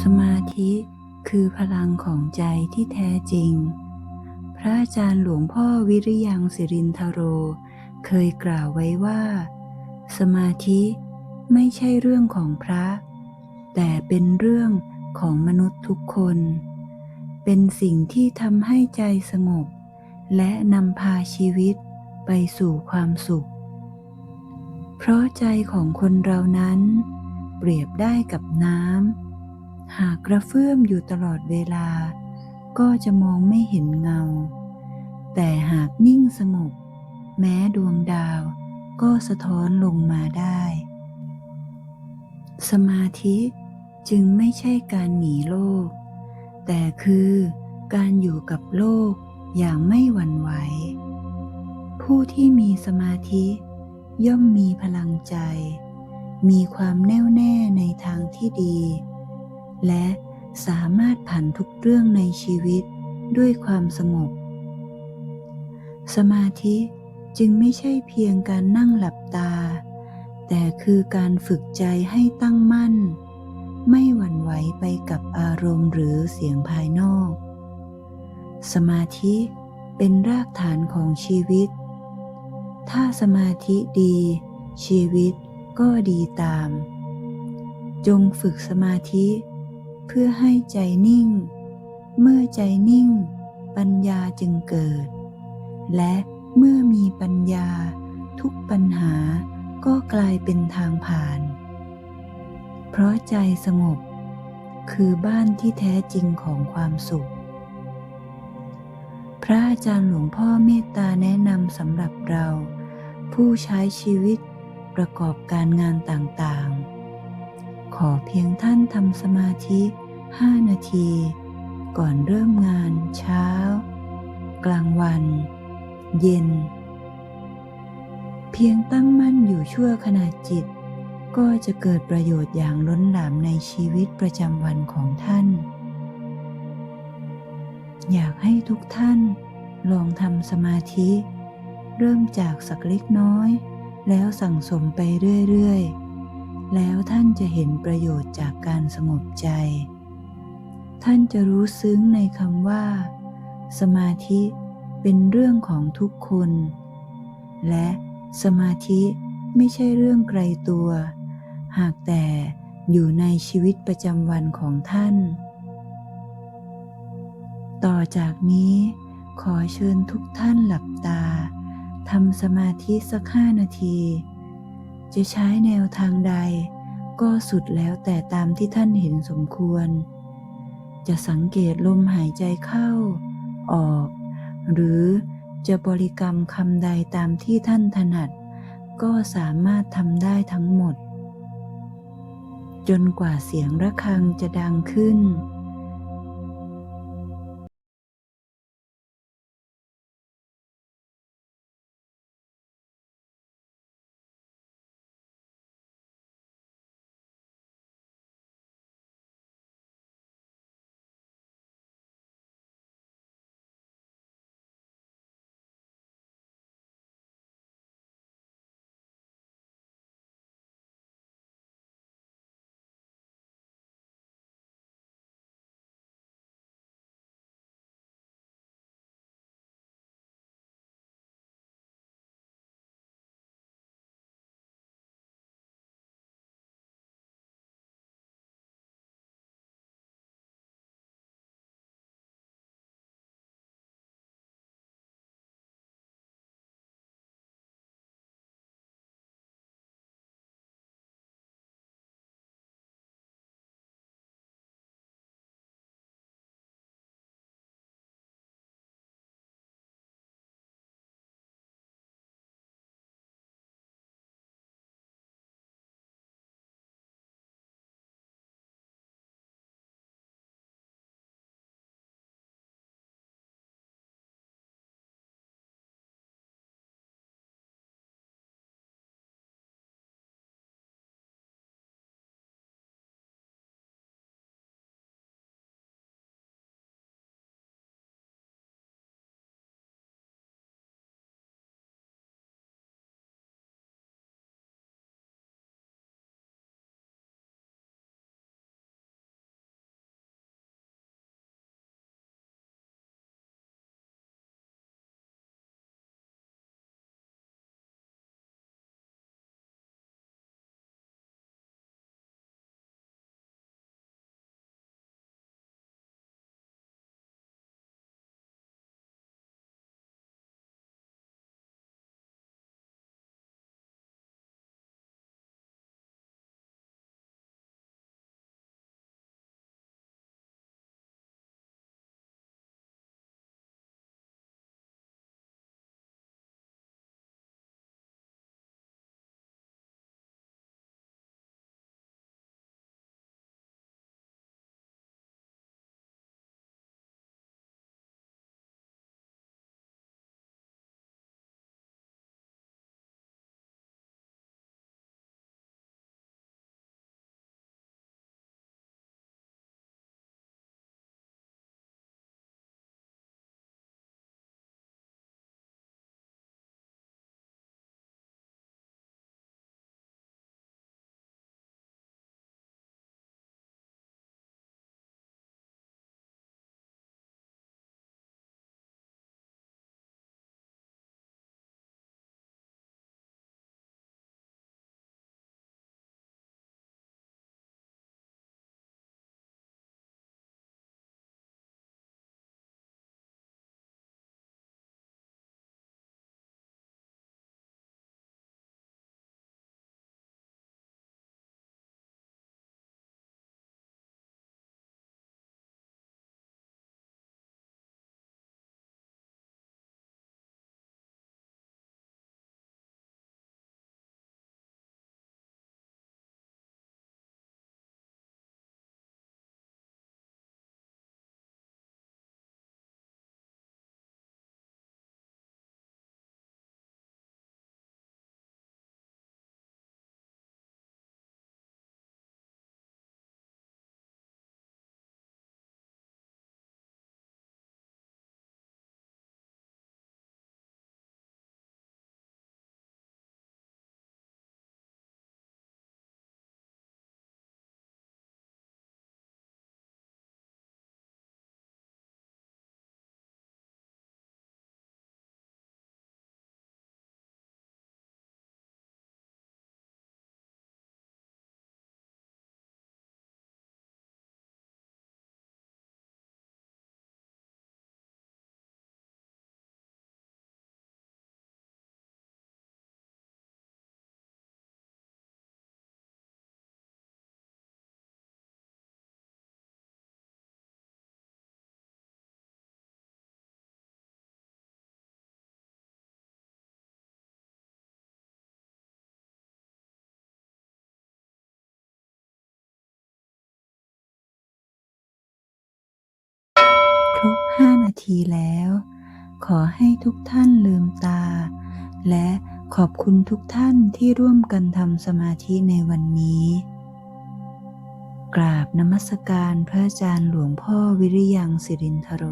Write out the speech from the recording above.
สมาธิคือพลังของใจที่แท้จริง พระอาจารย์หลวงพ่อวิริยังสิรินทโร เคยกล่าวไว้ว่า สมาธิไม่ใช่เรื่องของพระ แต่เป็นเรื่องของมนุษย์ทุกคน เป็นสิ่งที่ทำให้ใจสงบ และนำพาชีวิตไปสู่ความสุข เพราะใจของคนเรานั้น เปรียบได้กับน้ำ หากกระเพื่อมอยู่ตลอดเวลา ก็จะมองไม่เห็นเงา แต่หากนิ่งสงบแม้ดวงดาวก็สะท้อนลงมาได้ สมาธิจึงไม่ใช่การหนีโลก แต่คือการอยู่กับโลกอย่างไม่หวั่นไหว ผู้ที่มีสมาธิย่อมมีพลังใจ มีความแน่วแน่ในทางที่ดี และสามารถผ่านทุกเรื่องในชีวิตด้วยความสงบ สมาธิจึงไม่ใช่เพียงการนั่งหลับตา แต่คือการฝึกใจให้ตั้งมั่น ไม่หวั่นไหวไปกับอารมณ์หรือเสียงภายนอก สมาธิเป็นรากฐานของชีวิต ถ้าสมาธิดี ชีวิตก็ดีตาม จงฝึกสมาธิ พื่อให้ใจนิ่ง เมื่อใจนิ่ง ปัญญาจึงเกิด และเมื่อมีปัญญา ทุกปัญหาก็กลายเป็นทางผ่าน เพราะใจสงบ คือบ้านที่แท้จริงของความสุข พระอาจารย์หลวงพ่อเมตตาแนะนำสำหรับเรา ผู้ใช้ชีวิตประกอบการงานต่างๆ ขอเพียงท่านทำสมาธิ 5 นาที ก่อนเริ่มงานเช้า กลางวัน เย็น เพียงตั้งมั่นอยู่ชั่วขณะจิต ก็จะเกิดประโยชน์อย่างล้นหลามในชีวิตประจำวันของท่าน อยากให้ทุกท่านลองทำสมาธิ เริ่มจากสักเล็กน้อย แล้วสั่งสมไปเรื่อย ๆ แล้วท่านจะเห็นประโยชน์จากการสงบใจ ท่านจะรู้ซึ้งในคำว่า สมาธิเป็นเรื่องของทุกคน และสมาธิไม่ใช่เรื่องไกลตัว หากแต่อยู่ในชีวิตประจำวันของท่าน ต่อจากนี้ขอเชิญทุกท่านหลับตาทำสมาธิสักห้านาที จะใช้แนวทางใดก็สุดแล้วแต่ตามที่ท่านเห็นสมควร จะสังเกตลมหายใจเข้า ออก หรือจะบริกรรมคำใดตามที่ท่านถนัด ก็สามารถทำได้ทั้งหมด จนกว่าเสียงระฆังจะดังขึ้น รบห้านาทีแล้ว ขอให้ทุกท่านลืมตา และขอบคุณทุกท่านที่ร่วมกันทำสมาธิในวันนี้ กราบนมัสการพระอาจารย์หลวงพ่อวิริยังสิรินทโร